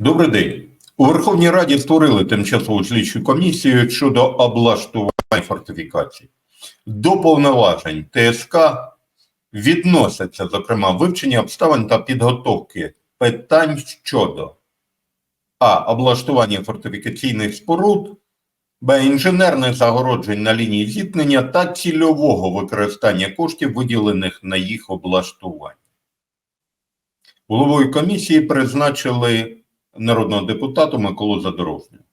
Добрий день. У Верховній Раді створили тимчасову слідчу комісію щодо облаштування фортифікацій. До повноважень ТСК відносяться, зокрема, вивчення обставин та підготовки питань щодо а. Облаштування фортифікаційних споруд, Б. Інженерних загороджень на лінії зіткнення та цільового використання коштів, виділених на їх облаштування. Головою комісії призначили народного депутата Миколу Задорожнього.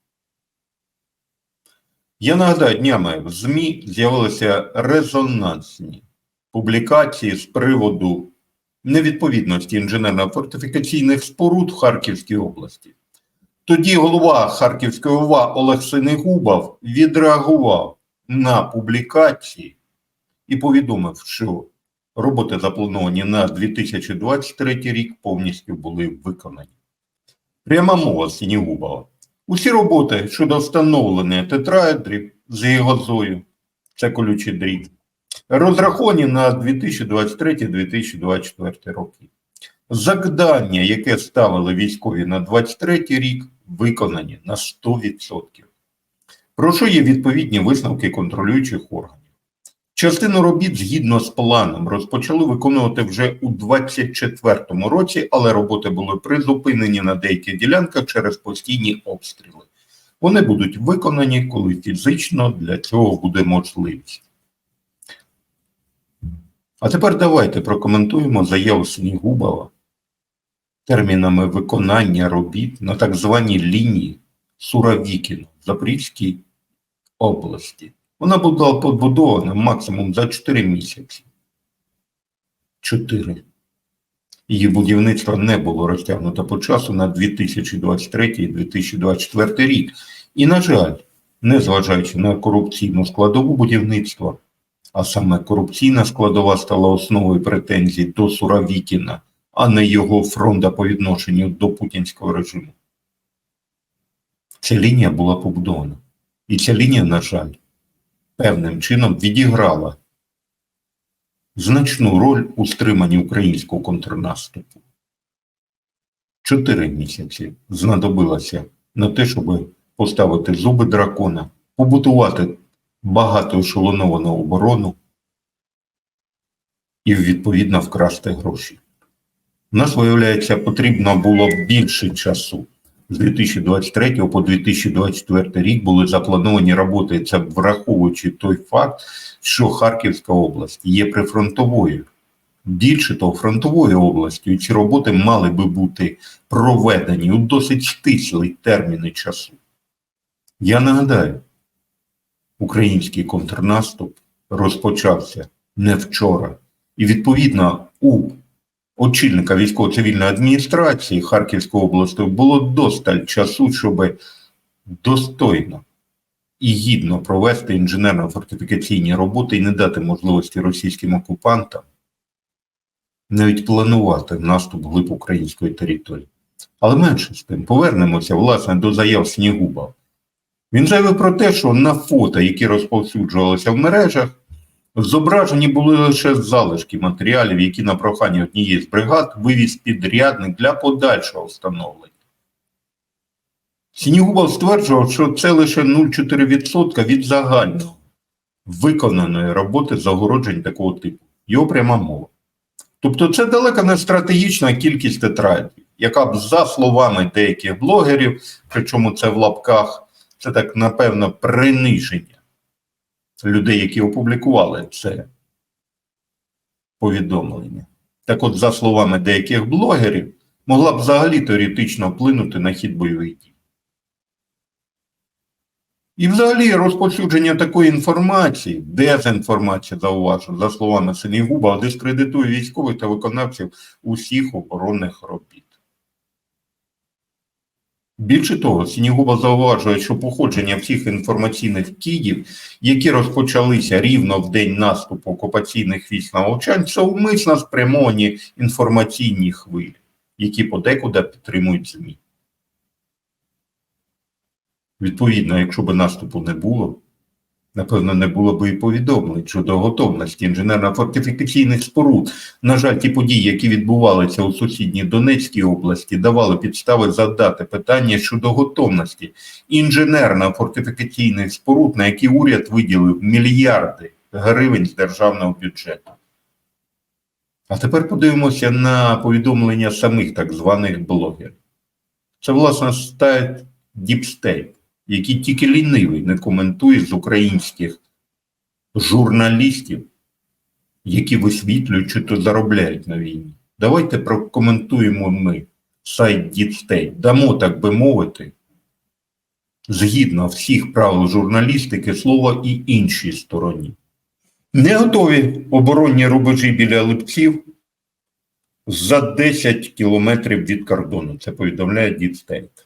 Я нагадаю, днями в ЗМІ з'явилися резонансні публікації з приводу невідповідності інженерно-фортифікаційних споруд в Харківській області. Тоді голова Харківської ОВА Олег Синегубов відреагував на публікації і повідомив, що роботи, заплановані на 2023 рік, повністю були виконані. Пряма мова Сінігубова. Усі роботи щодо встановлення тетраедрів з газою, це колючий дріт, розраховані на 2023-2024 роки. Завдання, яке ставили військові на 23 рік, виконані на 100%. Про що є відповідні висновки контролюючих органів. Частину робіт згідно з планом розпочали виконувати вже у 2024 році, але роботи були призупинені на деяких ділянках через постійні обстріли. Вони будуть виконані, коли фізично для цього буде можливість. А тепер давайте прокоментуємо заяву Снігубова термінами виконання робіт на так званій лінії Суравікіно в Запорізькій області. Вона була побудована максимум за 4 місяці. 4. Її будівництво не було розтягнуто по часу на 2023-2024 рік. І, на жаль, незважаючи на корупційну складову будівництва, а саме корупційна складова стала основою претензій до Суравікіна, а не його фронта по відношенню до путінського режиму. Ця лінія була побудована. І ця лінія, на жаль, певним чином відіграла значну роль у стриманні українського контрнаступу. Чотири місяці знадобилося на те, щоб поставити зуби дракона, побудувати багатоешелоновану оборону і відповідно вкрасти гроші. У нас, виявляється, потрібно було більше часу. З 2023 по 2024 рік були заплановані роботи. Це враховуючи той факт, що Харківська область є прифронтовою. Більше того, фронтовою областю, і ці роботи мали би бути проведені у досить стислі терміни часу. Я нагадаю, український контрнаступ розпочався не вчора. І відповідно у очільника військово-цивільної адміністрації Харківської області було досталь часу, щоб достойно і гідно провести інженерно-фортифікаційні роботи і не дати можливості російським окупантам навіть планувати наступ глиб української території. Але менше з тим, повернемося власне до заяв Снігуба. Він заявив про те, що на фото, які розповсюджувалися в мережах, Зображені були лише залишки матеріалів, які на прохання однієї з бригад вивіз підрядник для подальшого встановлення. Сінігубов стверджував, що це лише 0,4% від загального виконаної роботи загороджень такого типу. Його пряма мова. Тобто це далеко не стратегічна кількість тетрадів, яка б, за словами деяких блогерів, причому це в лапках, це так напевно приниження людей, які опублікували це повідомлення. Так от, за словами деяких блогерів, могла б взагалі теоретично вплинути на хід бойових дій. І взагалі розповсюдження такої інформації, дезінформація, зауважу, за словами Синігуба, дискредитує військових та виконавців усіх оборонних робіт. Більше того, Сінігуба зауважує, що походження всіх інформаційних кідів, які розпочалися рівно в день наступу окупаційних військ на Овчань, це умисно спрямовані інформаційні хвилі, які подекуди підтримують ЗМІ. Відповідно, якщо б наступу не було, Напевно, не було би і повідомлень щодо готовності інженерно-фортифікаційних споруд. На жаль, ті події, які відбувалися у сусідній Донецькій області, давали підстави задати питання щодо готовності інженерно-фортифікаційних споруд, на які уряд виділив мільярди гривень з державного бюджету. А тепер подивимося на повідомлення самих так званих блогерів. Це, власне, сайт Deep Який тільки лінивий не коментує з українських журналістів, які висвітлюють чи то заробляють на війні. Давайте прокоментуємо ми сайт State, дамо, так би мовити, згідно всіх правил журналістики, слово і іншій стороні. Не готові оборонні рубежі біля Липців за 10 кілометрів від кордону. Це повідомляє Дідстейт.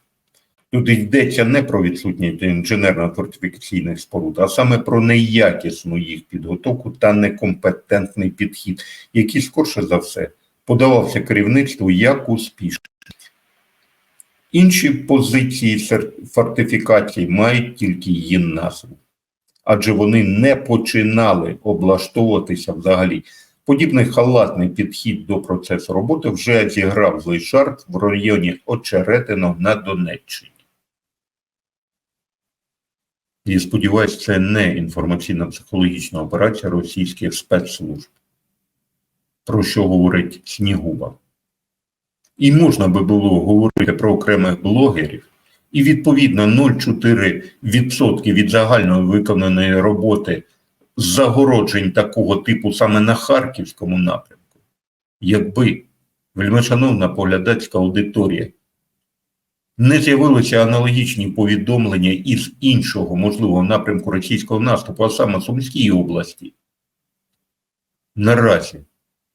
Тут йдеться не про відсутність інженерно-фортифікаційних споруд, а саме про неякісну їх підготовку та некомпетентний підхід, який, скорше за все, подавався керівництву як успішний. Інші позиції фортифікацій мають тільки її назву, адже вони не починали облаштовуватися взагалі. Подібний халатний підхід до процесу роботи вже зіграв злий жарт в районі Очеретино на Донеччині. І сподіваюся, це не інформаційно-психологічна операція російських спецслужб, про що говорить Снігуба. І можна би було говорити про окремих блогерів, і відповідно 0,4% від загально виконаної роботи загороджень такого типу саме на Харківському напрямку, якби вельмишановна поглядацька аудиторія не з'явилися аналогічні повідомлення із іншого можливого напрямку російського наступу, а саме Сумській області. Наразі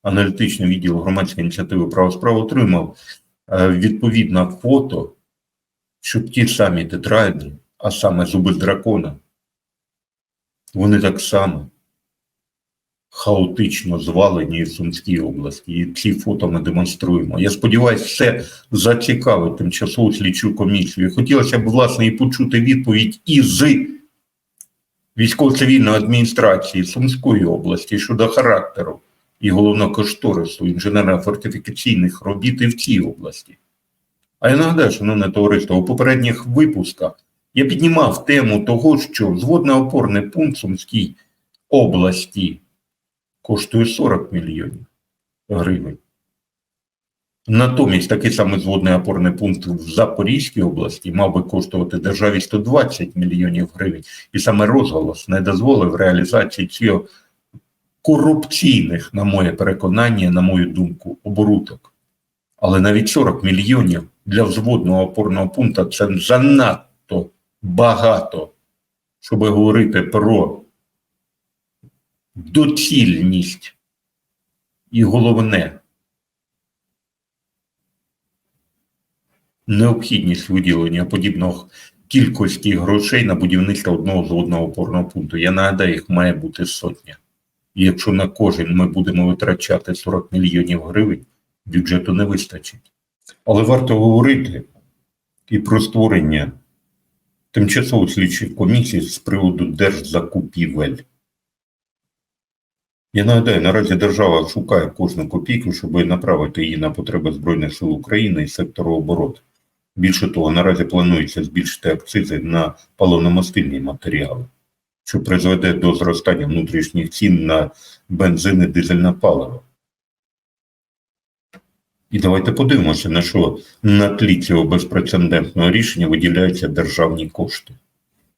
аналітичний відділ громадської ініціативи право справ отримав е, відповідне фото, щоб ті самі тетраїдні, а саме зуби дракона, вони так само хаотично звалені в Сумській області. І ці фото ми демонструємо. Я сподіваюся, це зацікавить тимчасову слідчу комісію. Хотілося б, власне, і почути відповідь із військово-цивільної адміністрації Сумської області щодо характеру і головного кошторису інженерно-фортифікаційних робіт і в цій області. А я нагадаю, шановне товариство, у попередніх випусках я піднімав тему того, що зводно-опорний пункт Сумській області коштує 40 мільйонів гривень. Натомість такий самий зводний опорний пункт в Запорізькій області мав би коштувати державі 120 мільйонів гривень. І саме розголос не дозволив реалізації цього корупційних, на моє переконання, на мою думку, оборудок. Але навіть 40 мільйонів для взводного опорного пункту це занадто багато, щоб говорити про доцільність і головне необхідність виділення подібного кількості грошей на будівництво одного зводного опорного пункту. Я нагадаю, їх має бути сотня. І якщо на кожен ми будемо витрачати 40 мільйонів гривень, бюджету не вистачить. Але варто говорити і про створення тимчасової слідчої комісії з приводу держзакупівель. Я нагадаю, наразі держава шукає кожну копійку, щоб направити її на потреби Збройних сил України і сектору оборони. Більше того, наразі планується збільшити акцизи на паливно-мастильні матеріали, що призведе до зростання внутрішніх цін на бензин і дизельне паливо. І давайте подивимося, на що на тлі цього безпрецедентного рішення виділяються державні кошти.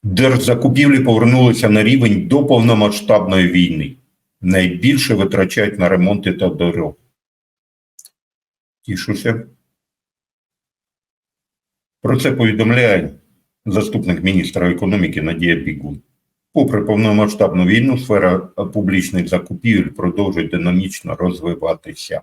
Держзакупівлі повернулися на рівень до повномасштабної війни. Найбільше витрачають на ремонти та дорог. Тішуся. Про це повідомляє заступник міністра економіки Надія Бігун. Попри повномасштабну війну, сфера публічних закупівель продовжує динамічно розвиватися.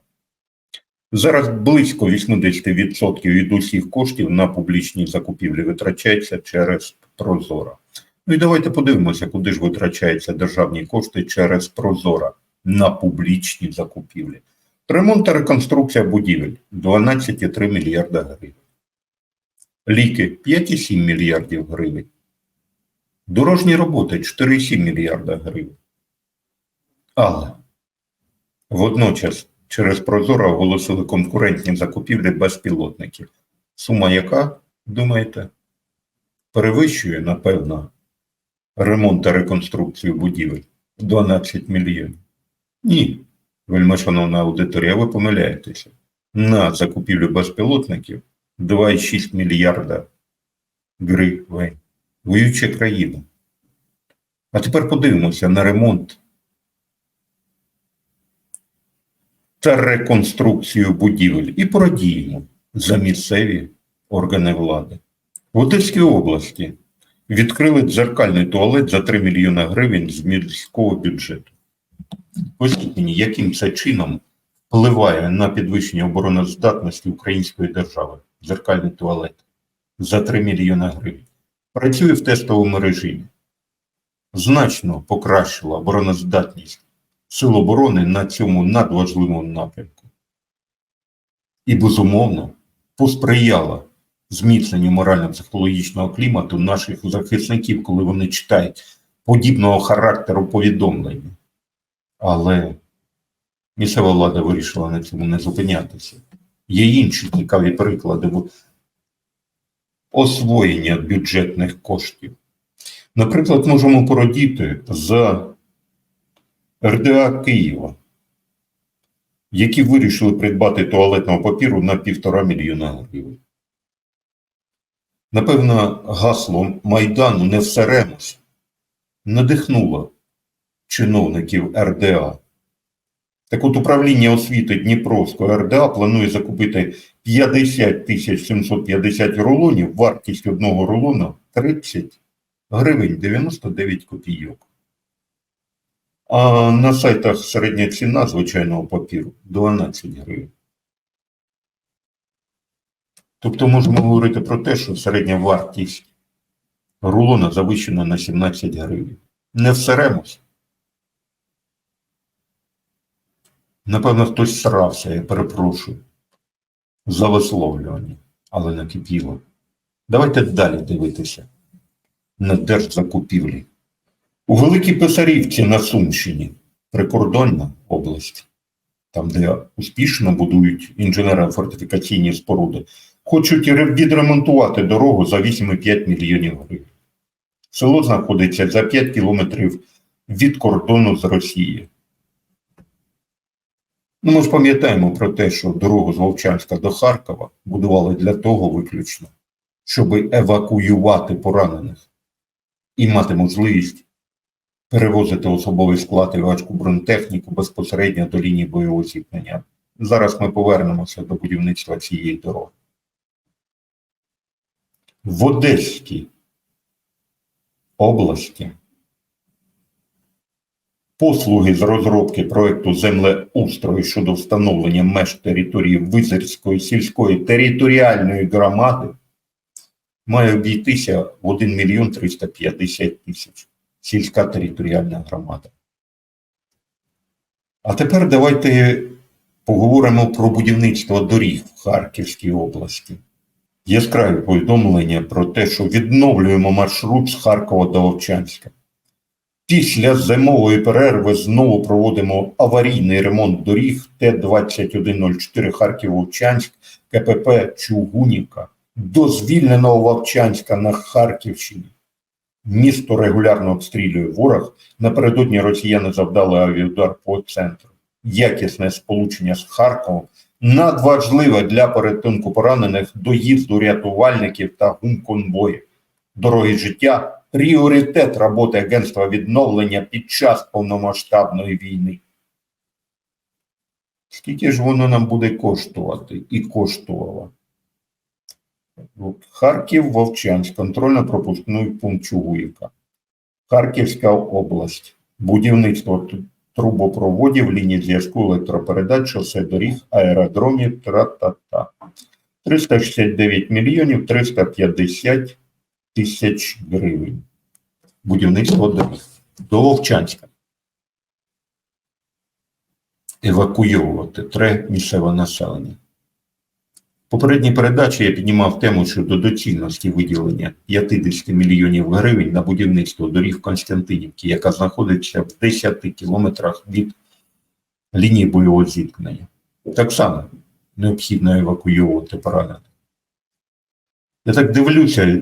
Зараз близько 80% від усіх коштів на публічні закупівлі витрачається через Прозоро. Ну і давайте подивимося, куди ж витрачаються державні кошти через Прозоро на публічні закупівлі. Ремонт та реконструкція будівель 12,3 мільярда гривень. Ліки 5,7 мільярдів гривень. Дорожні роботи 4,7 мільярда гривень. Але водночас через Прозоро оголосили конкурентні закупівлі безпілотників. Сума яка, думаєте, перевищує, напевно, ремонт та реконструкцію будівель 12 мільйонів. Ні, вельмишановна аудиторія, ви помиляєтеся. На закупівлю безпілотників 2,6 мільярда гривень. Воююча країна. А тепер подивимося на ремонт та реконструкцію будівель і порадіємо за місцеві органи влади. В Одеській області відкрили дзеркальний туалет за 3 мільйони гривень з міського бюджету. Поясніть мені, яким це чином впливає на підвищення обороноздатності української держави дзеркальний туалет за 3 мільйони гривень. Працює в тестовому режимі. Значно покращила обороноздатність Сил оборони на цьому надважливому напрямку. І, безумовно, посприяла зміцненню морально-психологічного клімату наших захисників, коли вони читають подібного характеру повідомлення. Але місцева влада вирішила на цьому не зупинятися. Є інші цікаві приклади освоєння бюджетних коштів. Наприклад, можемо породіти за РДА Києва, які вирішили придбати туалетного папіру на півтора мільйона гривень. Напевно, гасло Майдану не всеремось надихнуло чиновників РДА. Так от управління освіти Дніпровського РДА планує закупити 50 тисяч 750 рулонів, вартість одного рулона 30 гривень 99 копійок. А на сайтах середня ціна звичайного папіру 12 гривень. Тобто можемо говорити про те, що середня вартість рулона завищена на 17 гривень. Не всеремось. Напевно, хтось срався, я перепрошую, за висловлювання, але накипіло. Давайте далі дивитися на держзакупівлі. У Великій Писарівці на Сумщині, прикордонна область, там, де успішно будують інженерно-фортифікаційні споруди, хочуть відремонтувати дорогу за 8,5 мільйонів гривень. Село знаходиться за 5 кілометрів від кордону з Росією. Ну, ми ж пам'ятаємо про те, що дорогу з Вовчанська до Харкова будували для того виключно, щоб евакуювати поранених і мати можливість перевозити особовий склад і важку бронетехніку безпосередньо до лінії бойового зіткнення. Зараз ми повернемося до будівництва цієї дороги. В Одеській області послуги з розробки проєкту землеустрою щодо встановлення меж території Визерської сільської територіальної громади має обійтися в 1 мільйон 350 тисяч сільська територіальна громада. А тепер давайте поговоримо про будівництво доріг в Харківській області. Яскраві повідомлення про те, що відновлюємо маршрут з Харкова до Овчанська. Після зимової перерви знову проводимо аварійний ремонт доріг Т-2104 Харків-Овчанськ, КПП Чугунівка до звільненого Вовчанська на Харківщині. Місто регулярно обстрілює ворог. Напередодні росіяни завдали авіаудар по центру. Якісне сполучення з Харковом надважливе для порятунку поранених, доїзду рятувальників та гумконвоїв. Дороги життя пріоритет роботи Агентства відновлення під час повномасштабної війни. Скільки ж воно нам буде коштувати і коштувало? Харків, Вовчанськ, контрольно-пропускний пункт Чугуївка, Харківська область, будівництво трубопроводів, ліній зв'язку, електропередач, шосе доріг, аеродромів, тра-та-та. 369 мільйонів 350 тисяч гривень. Будівництво доріг. До Вовчанська. Евакуйовувати треба місцеве населення. Попередній передачі я піднімав тему щодо доцільності виділення 50 мільйонів гривень на будівництво доріг Константинівки, яка знаходиться в 10 кілометрах від лінії бойового зіткнення. Так само необхідно евакуювати поранених. Я так дивлюся,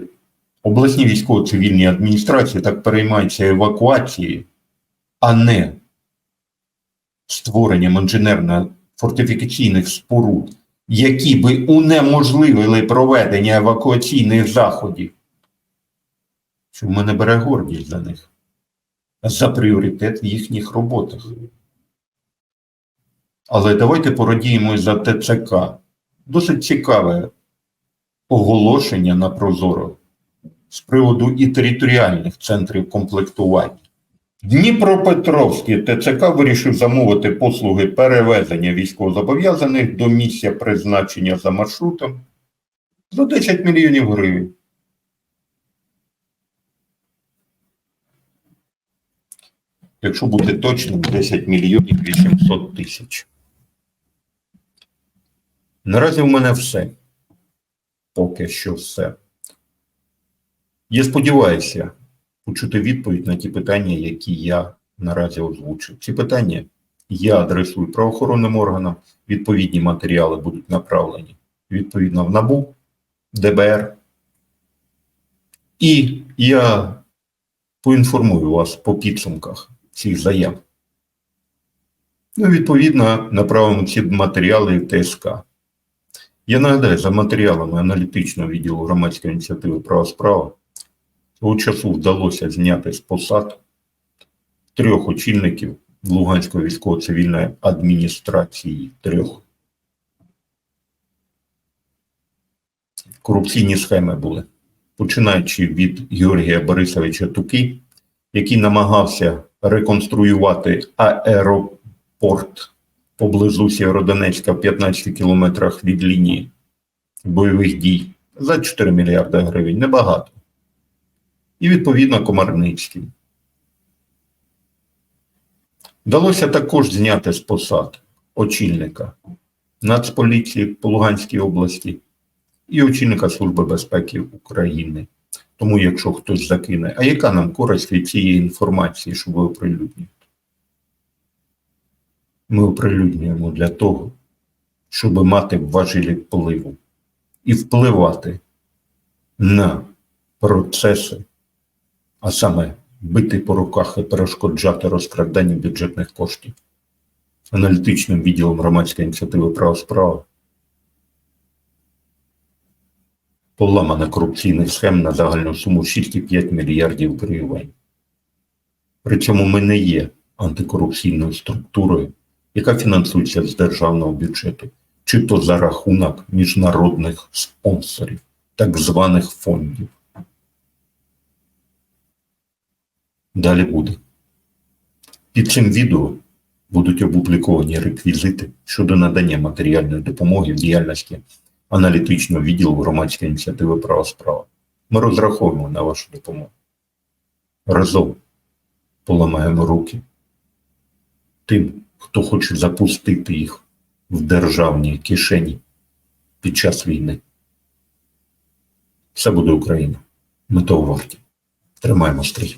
обласні військово-цивільні адміністрації так переймаються евакуацією, а не створенням інженерно-фортифікаційних споруд, які би унеможливили проведення евакуаційних заходів. Що в мене бере гордість за них, за пріоритет в їхніх роботах. Але давайте порадіємо за ТЦК. Досить цікаве оголошення на Прозоро з приводу і територіальних центрів комплектування. Дніпропетровський ТЦК вирішив замовити послуги перевезення військовозобов'язаних до місця призначення за маршрутом за 10 мільйонів гривень. Якщо бути точним, 10 мільйонів 800 тисяч. Наразі в мене все. Поки що все. Я сподіваюся почути відповідь на ті питання, які я наразі озвучив. Ці питання я адресую правоохоронним органам, відповідні матеріали будуть направлені відповідно в НАБУ, ДБР. І я поінформую вас по підсумках цих заяв. Ну, відповідно, направимо ці матеріали в ТСК. Я нагадаю, за матеріалами аналітичного відділу громадської ініціативи права справа того часу вдалося зняти з посад трьох очільників Луганської військово-цивільної адміністрації. Трьох. Корупційні схеми були, починаючи від Георгія Борисовича Туки, який намагався реконструювати аеропорт поблизу Сєвєродонецька в 15 кілометрах від лінії бойових дій за 4 мільярди гривень. Небагато. І, відповідно, Комарницький. Вдалося також зняти з посад очільника Нацполіції по Луганській області і очільника Служби безпеки України. Тому, якщо хтось закине, а яка нам користь від цієї інформації, щоб ви оприлюднюєте? Ми оприлюднюємо для того, щоб мати важелі впливу і впливати на процеси, а саме бити по руках і перешкоджати розкраданню бюджетних коштів. Аналітичним відділом громадської ініціативи права справа поламана корупційних схем на загальну суму 6,5 мільярдів гривень. При цьому ми не є антикорупційною структурою, яка фінансується з державного бюджету, чи то за рахунок міжнародних спонсорів, так званих фондів. Далі буде. Під цим відео будуть опубліковані реквізити щодо надання матеріальної допомоги в діяльності аналітичного відділу громадської ініціативи права справа. Ми розраховуємо на вашу допомогу. Разом поламаємо руки тим, хто хоче запустити їх в державній кишені під час війни. Все буде Україна. Ми того варті. Тримаємо стрій.